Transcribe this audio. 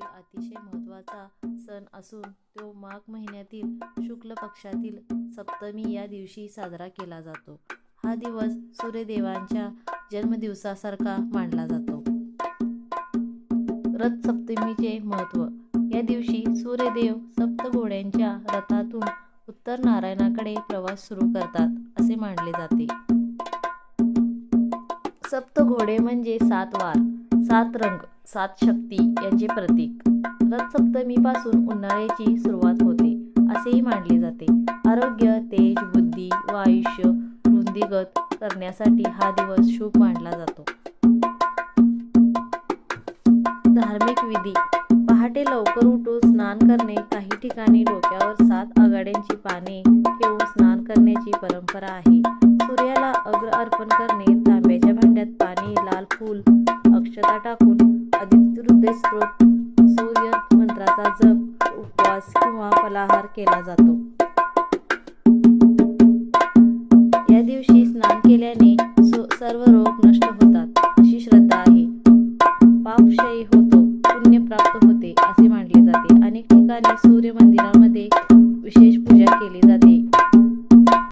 महाराष्ट्रातील अतिशय महत्त्वाचा सण असून तो माघ महिन्यातील शुक्ल पक्षातील सप्तमी या दिवशी साजरा केला जातो. हा दिवस सूर्यदेवांच्या जन्मदिवसासारखा मानला जातो. रथ सप्तमीचे महत्त्व. या दिवशी सूर्यदेव सप्त घोड्यांच्या रथातून उत्तर नारायणाकडे प्रवास सुरू करतात असे मानले जाते. सप्त घोडे म्हणजे सात वार. सात रंग सात शक्ती यांचे प्रतीक. रथसप्तमीपासून उन्हाळ्याची सुरुवात होते असेही मानले जाते. आरोग्य तेज बुद्धी व आयुष्य वृद्धिगत करण्यासाठी हा दिवस शुभ मानला जातो. धार्मिक विधी. पहाटे लवकर उठून स्नान करणे काही ठिकाणी डोक्यावर सात आघाड्यांची पाने ठेवून स्नान करण्याची परंपरा आहे. सूर्याला अग्र अर्पण करणे तांब्याच्या भांड्यात पाणी लाल फूल अक्षता टाकून अधिक स्त्रोत सूर्य मंत्राचा जप उपवास किंवा फलाहार केला जातो. या दिवशी स्नान केल्याने सर्व रोग नष्ट होतात अशी श्रद्धा आहे. पापक्षयी होतो पुण्य प्राप्त होते असे मानले जाते. अनेक ठिकाणी सूर्य